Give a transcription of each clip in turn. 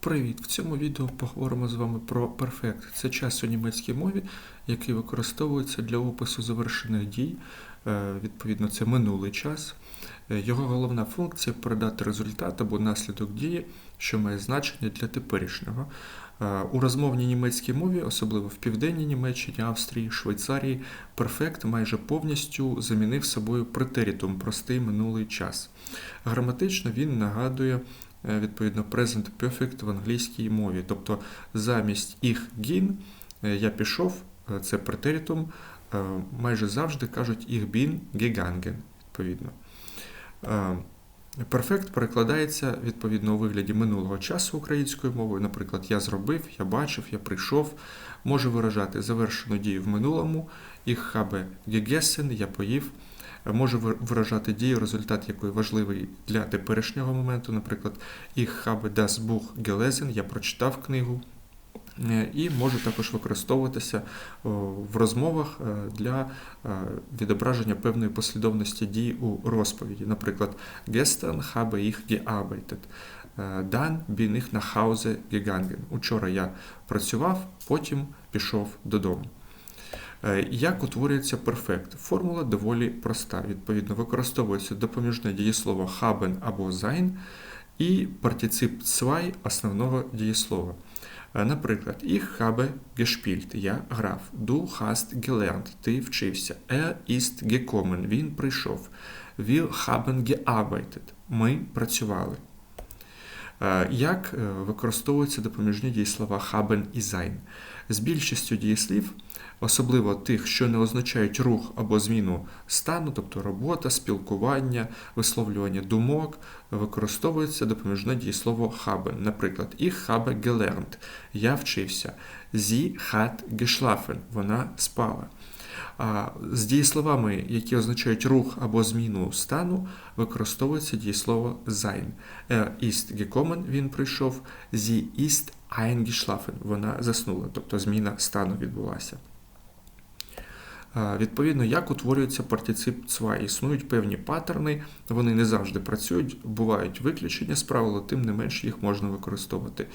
Привіт! В цьому відео поговоримо з вами про перфект. Це час у німецькій мові, який використовується для опису завершених дій. Е, Відповідно, це минулий час. Е, Його головна функція передати результат або наслідок дії, що має значення для теперішнього. Е, У розмовній німецькій мові, особливо в південній Німеччині, Австрії, Швейцарії, перфект майже повністю замінив собою претерітум простий минулий час. Граматично він нагадує відповідно present perfect в англійській мові. Тобто замість їх гін я пішов, е, це претерітум, е, майже завжди кажуть їх бін gegangen, відповідно. Е, Перфект перекладається відповідно у вигляді минулого часу українською мовою. Наприклад, я зробив, я бачив, я прийшов. Може виражати завершену дію в минулому, ich habe gegessen, я поїв. Може ви- виражати дію, результат якої важливий для теперішнього моменту. Наприклад, ich habe das Buch gelesen, я прочитав книгу. Е, І може також використовуватися в розмовах е, для е, відображення певної послідовності дій у розповіді. Наприклад, gestern habe ich gearbeitet. Е, Dann bin ich nach Hause gegangen. Учора я працював, потім пішов додому. Е, Як утворюється перфект? Формула доволі проста. Відповідно, використовується допоміжне дієслово haben або sein і партицип zwei основного дієслова. Е, Наприклад, ich habe gespielt, я грав. Du hast gelernt, ти вчився. Er ist gekommen, він прийшов. Wir haben gearbeitet, ми працювали. Е, Як використовуються допоміжні дієслова haben і sein? З більшістю дієслів, особливо тих, що не означають рух або зміну стану, тобто робота, спілкування, висловлювання думок, використовується допоміжне дієслово haben. Наприклад, ich habe gelernt, я вчився. Sie hat geschlafen, вона спала. А з дієсловами, які означають рух або зміну стану, використовується дієслово sein. Er ist gekommen, він прийшов, sie ist eingeschlafen, вона заснула, тобто зміна стану відбулася. Відповідно, як утворюється партицип zwei. Існують певні паттерни, вони не завжди працюють, бувають виключення з правила, тим не менш їх можна використовувати.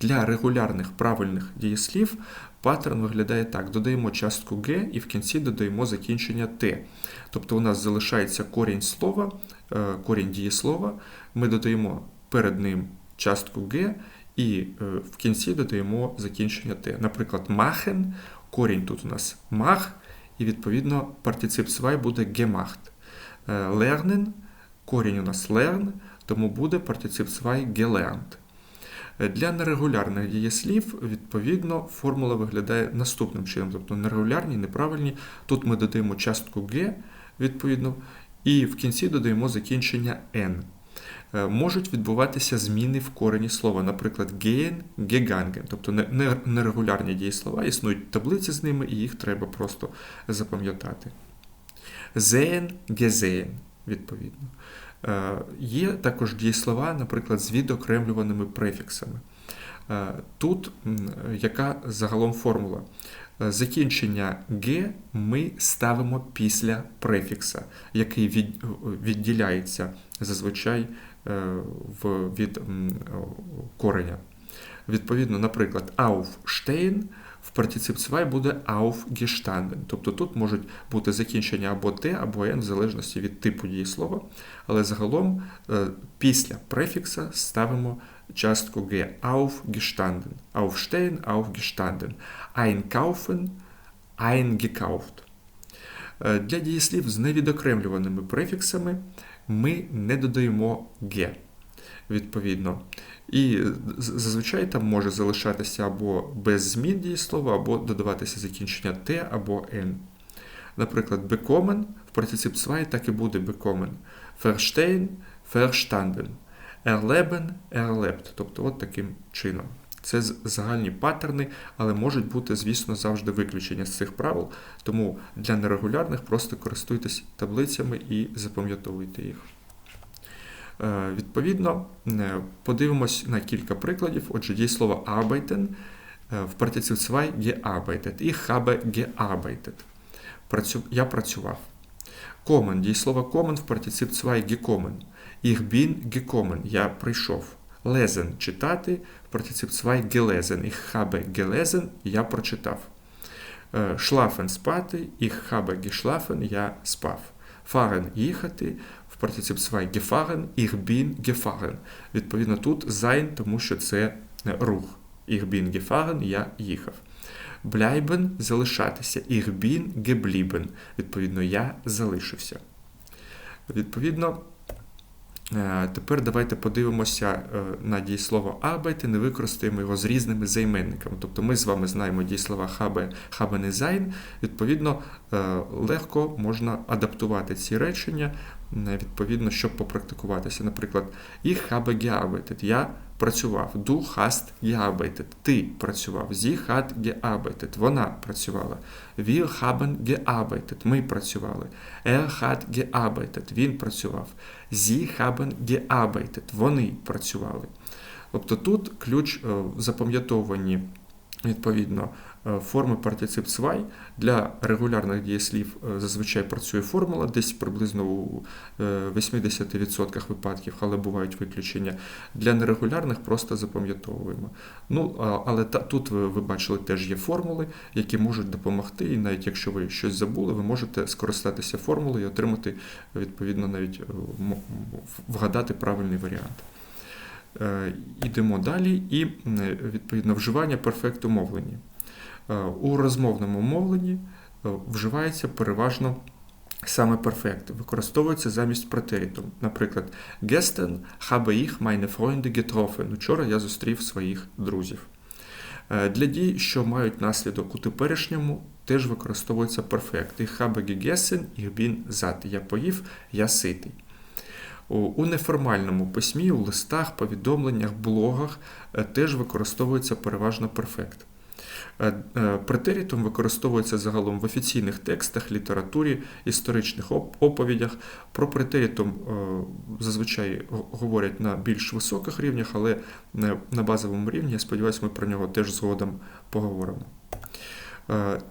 Для регулярних правильних дієслів паттерн виглядає так: додаємо частку Г і в кінці додаємо закінчення Т. Тобто у нас залишається корінь слова, е, корінь дієслова, ми додаємо перед ним частку Г і е, в кінці додаємо закінчення Т. Наприклад, machen, корінь тут у нас мах, і відповідно партицип zwei буде gemacht. Е, Lernen, корінь у нас learn, тому буде партицип zwei gelernt. Е, Для нерегулярних дієслів, відповідно, формула виглядає наступним чином. Тобто нерегулярні, неправильні. Тут ми додаємо частку Г, відповідно, і в кінці додаємо закінчення N. Е, Можуть відбуватися зміни в корені слова, наприклад, gehen, gegangen, тобто не- не- нерегулярні дієслова, існують таблиці з ними, і їх треба просто запам'ятати. Sehen, gesehen, відповідно. Е, Є також дієслова, наприклад, з відокремлюваними префіксами. Е, Тут яка загалом формула? Е, Закінчення Г ми ставимо після префікса, який від, відділяється зазвичай е, в, від кореня. Відповідно, наприклад, aufstehen в партицип zwei буде aufgestanden. Тобто тут можуть бути закінчення або Т, або Н, в залежності від типу дієслова. Але загалом е, після префікса ставимо частку Г aufgestanden. Aufstehen, aufgestanden. Einkaufen, eingekauft. Е, Для дієслів з невідокремлюваними префіксами ми не додаємо Г. Відповідно. І зазвичай там може залишатися або без змін дієслова, або додаватися закінчення Т або Н. Наприклад, bekommen в партицип zwei так і буде bekommen. Verstehen, verstanden. Erleben, erlebt. Тобто от таким чином. Це загальні паттерни, але можуть бути, звісно, завжди виключення з цих правил. Тому для нерегулярних просто користуйтесь таблицями і запам'ятовуйте їх. Е, Відповідно, е, подивимось на кілька прикладів. Отже, дієслово arbeiten е, в партицип zwei gearbeitet. Ich habe gearbeitet. Я працював. Kommen. Дієслово kommen в партицип zwei gekommen. Ich bin gekommen. Я прийшов. Lesen – читати, партицип 2 gelesen. Ich habe gelesen – я прочитав. Е, Schlafen – спати, ich habe geschlafen – я спав. Fahren – їхати, в партицип 2 gefahren, ich bin gefahren. Відповідно, тут sein, тому що це е, рух. Ich bin gefahren – я їхав. Bleiben – залишатися. Ich bin geblieben. Відповідно, я залишився. Відповідно, е, тепер давайте подивимося е, на дієслово arbeiten, не використаємо його з різними займенниками. Тобто ми з вами знаємо дієслова хабе, хабе і sein. Відповідно, е, легко можна адаптувати ці речення, е, відповідно, щоб попрактикуватися. Наприклад, ich habe gearbeitet, я працював. Du hast gearbeitet, ти працював. Sie hat gearbeitet, вона працювала. Wir haben gearbeitet, ми працювали. Er hat gearbeitet, він працював. Sie haben gearbeitet, вони працювали. Тобто тут ключ е, в запам'ятовуванні відповідно форми партицип 2 для регулярних дієслів е, зазвичай працює формула, десь приблизно у е, 80% випадків, але бувають виключення. Для нерегулярних просто запам'ятовуємо. Ну, але та, тут ви, ви бачили, теж є формули, які можуть допомогти, і навіть якщо ви щось забули, ви можете скористатися формулою і отримати відповідно навіть е, вгадати правильний варіант. Е, Ідемо далі, і відповідно вживання перфекту мовлення. Е, У розмовному мовленні е, вживається переважно саме перфект, використовується замість претерітум. Наприклад, gestern habe ich meine Freunde getroffen. Учора я зустрів своїх друзів. Е, Для дій, що мають наслідок у теперішньому, теж використовується перфект. Ich habe gegessen, ich bin satt. Я поїв, я ситий. У- неформальному письмі, у листах, повідомленнях, блогах теж використовується переважно перфект. Е, е, Претерітум використовується загалом в офіційних текстах, літературі, історичних оповідях. Про претерітум е, зазвичай говорять на більш високих рівнях, але на базовому рівні, я сподіваюся, ми про нього теж згодом поговоримо.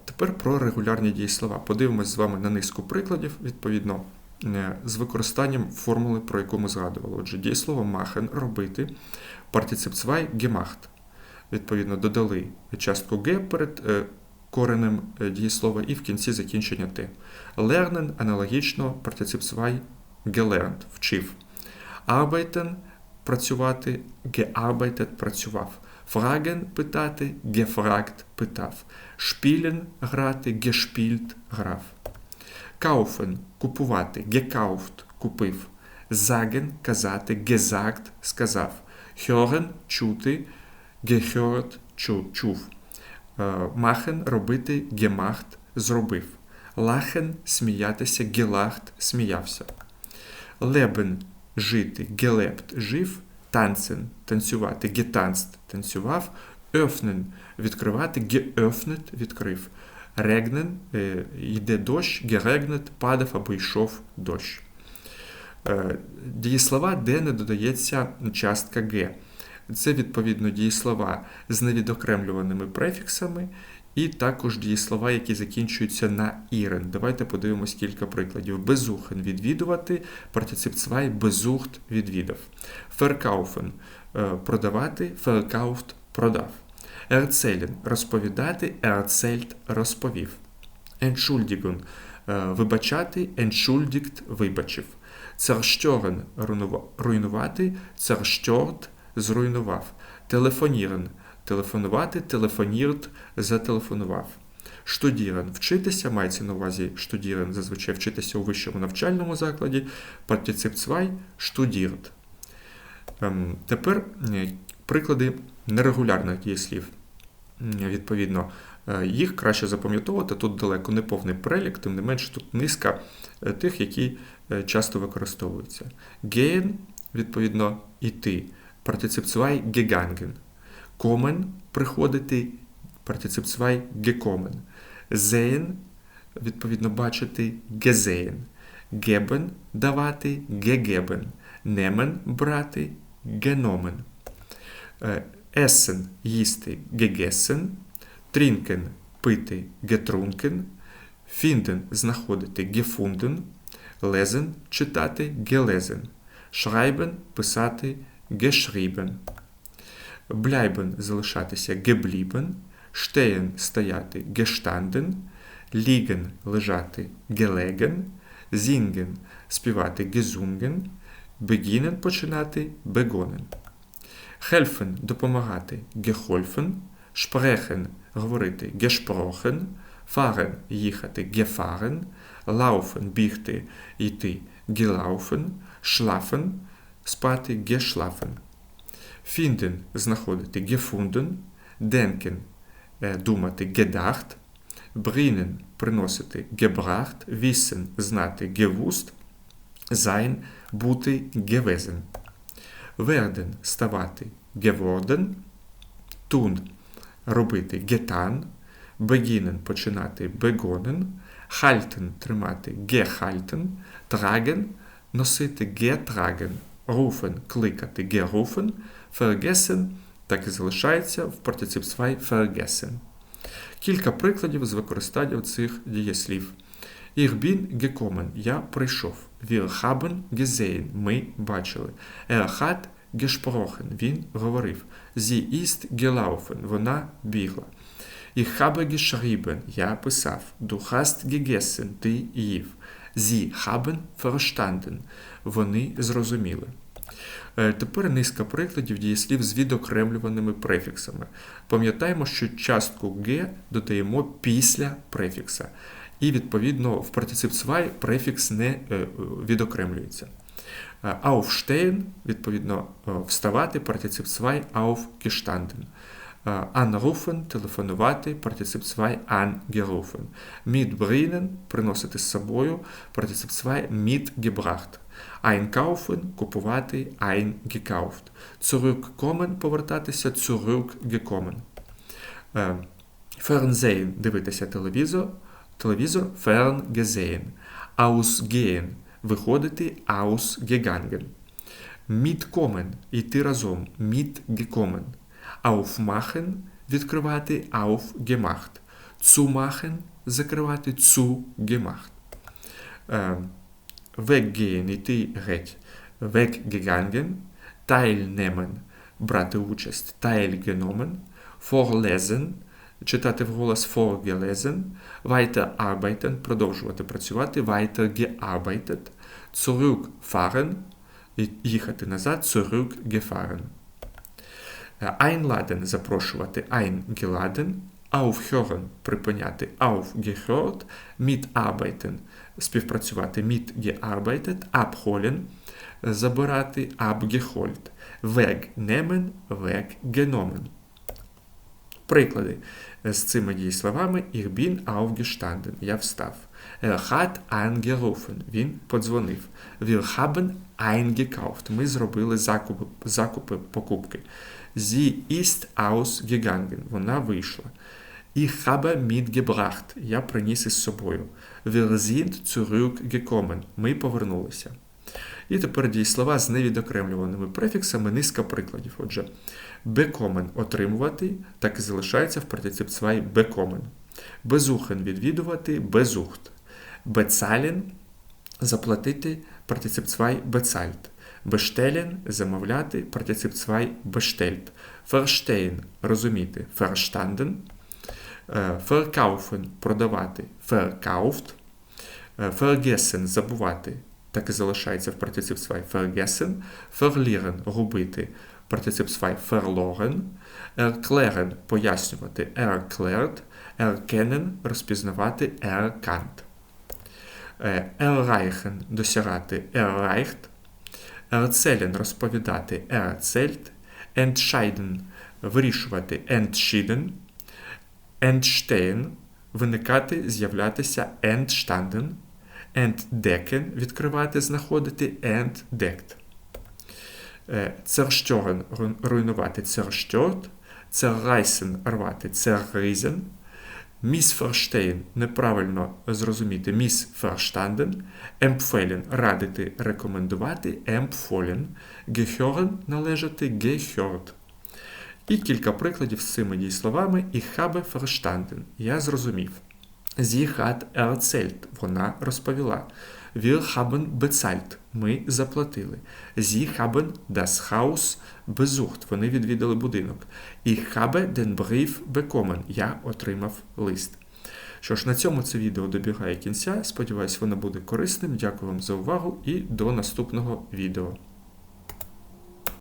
Тепер про регулярні дієслова. Подивимось з вами на низку прикладів, відповідно, з використанням формули, про яку ми згадували. Отже, дієслово machen робити, партицип 2 gemacht. Відповідно, додали частку Г перед е, коренем е, дієслова і в кінці закінчення Т. Lernen аналогічно партицип 2 gelernt – вчив. Arbeiten – працювати, gearbeitet – працював. Fragen – питати, gefragt – питав. Spielen – грати, gespielt – грав. Kaufen – купувати, gekauft – купив. Sagen – казати, gesagt – сказав. Hören – чути, gehört – чу, чув. Е, Machen – робити, gemacht – зробив. Lachen – сміятися, gelacht – сміявся. Leben – жити, gelebt – жив. Tanzen – танцювати, getanzt – танцював. Öffnen – відкривати, geöffnet – відкрив. Regnen е, – йде дощ, geregnet – падав або йшов дощ. Е, Дієслова, де не додається частка Г. Це відповідно дієслова з невідокремлюваними префіксами, і також дієслова, які закінчуються на ірен. Давайте подивимось кілька прикладів. Безухен відвідувати, партицип 2 безухт відвідав. Феркауфен продавати, феркауфт продав. Ерцелін розповідати, ерцельт розповів. Entschuldigung – вибачати, entschuldigt – вибачив. Zerstören – руйнувати, zerstört – зруйнував. Телефонірен – телефонувати, телефоніrt – зателефонував. Штудірен – вчитися, мається на увазі штудірен, зазвичай вчитися у вищому навчальному закладі. Партицип 2 – штудірт. Ем, Тепер е, приклади нерегулярних дієслів. Відповідно, е, їх краще запам'ятовувати. Тут далеко не повний перелік, тим не менше тут низка е, тих, які часто використовуються. Gehen, відповідно, іти. Партицип 2 gegangen. Kommen – приходити. Партицип 2 gekommen. Sehen – відповідно, бачити. Gesehen. Geben – давати. Genommen. Е, Essen – їсти. Gegessen. Пити. Getrunken. Finden – знаходити. Gefunden. Lesen – читати. Schreiben – писати. Geschrieben. Bleiben – залишатися geblieben. Stehen – стояти gestanden. Liegen – лежати gelegen. Singen – співати gesungen. Beginnen – починати begonnen. Helfen – допомагати geholfen. Sprechen – говорити gesprochen. Fahren – їхати gefahren. Laufen – бігти, йти gelaufen. Schlafen – спати geschlafen. Finden – знаходити gefunden. Denken – думати gedacht. Bringen – приносити gebracht. Wissen – знати gewusst. Sein – бути gewesen. Werden – ставати geworden. Tun – робити getan. Beginnen – починати begonnen. Halten – тримати gehalten. Tragen – носити getragen. Rufen – кликати gerufen. Vergessen – так і залишається в 2 vergessen. Кілька прикладів з використанням цих дієслів. Ich bin gekommen. Я прийшов. Wir haben gesehen. Ми бачили. Er hat gesprochen. Він говорив. Sie ist gelaufen. Вона бігла. Ich habe geschrieben. Я писав. Du hast gegessen. Ти їв. Sie haben verstanden. Вони зрозуміли. Тепер низка прикладів дієслів з відокремлюваними префіксами. Пам'ятаємо, що частку «г» додаємо після префікса. І, відповідно, в партицип 2 префікс не відокремлюється. Aufstehen, відповідно, вставати, партицип 2 aufgestanden. Anrufen – телефонувати, партицип 2 angerufen. Mitbringen – приносити з собою, партицип 2 mitgebracht. Einkaufen – купувати, eingekauft. Zurückkommen – повертатися, zurückgekommen. Fernsehen – дивитися телевізор, телевізор, ferngesehen. Ausgehen – виходити, ausgegangen. Mitkommen – йти разом, mitgekommen. Aufmachen – відкривати, aufgemacht. Zumachen – закривати, zugemacht. Weggehen – йти геть, weggegangen. Teilnehmen – брати участь, teilgenommen. Vorlesen – читати вголос, vorgelesen. Weiterarbeiten – продовжувати працювати, weitergearbeitet. Zurückfahren – їхати назад, zurückgefahren. Einladen – запрошувати, eingeladen. Aufhören – припиняти, aufgehört. Mitarbeiten – співпрацювати, mitgearbeitet. Abholen – забирати, abgeholt. Wegnehmen – weggenommen. Приклади з цими дієсловами Ich bin aufgestanden. Я встав. Er hat angerufen. Він подзвонив. Wir haben eingekauft. Ми зробили закупи, закупи покупки. Sie ist ausgegangen. Вона вийшла. Ich habe mitgebracht. Я приніс із собою. Wir sind zurückgekommen. Ми повернулися. І тепер дієслова з невідокремлюваними префіксами низка прикладів. Отже, bekommen – отримувати, так і залишається в партицип 2 bekommen. Besuchen – відвідувати, besucht. Bezahlen – заплатити, партицип 2 bezahlt. Bestellen – замовляти, партицип 2 bestellt. Verstehen – розуміти, verstanden. Verkaufen – продавати, verkauft. Vergessen – забувати, так і залишається в партицип 2 vergessen. Verlieren – губити, партицип 2 verloren. Erklären – пояснювати, erklärt. Erkennen – розпізнавати, erkannt. Erreichen – досягати, erreicht. Erzählen – розповідати, erzählt. Entscheiden – вирішувати, entschieden. Entstehen – виникати, з'являтися, entstanden. Entdecken – відкривати, знаходити, entdeckt. Zerstören – руйнувати, zerstört. Zerreißen – рвати, zerrissen. Missverstehen – неправильно зрозуміти, місферштанден, емпфелін – радити, рекомендувати, емпфолін, гехьорен – належати, гехьорд. І кілька прикладів з цими дієсловами і хабе ферштанден. – я зрозумів. Зі хат ерцельт, – вона розповіла. Wir haben bezahlt. Ми заплатили. Sie haben das Haus besucht. Вони відвідали будинок. Ich habe den Brief bekommen. Я отримав лист. Що ж, на цьому це відео добігає кінця. Сподіваюсь, воно буде корисним. Дякую вам за увагу і до наступного відео.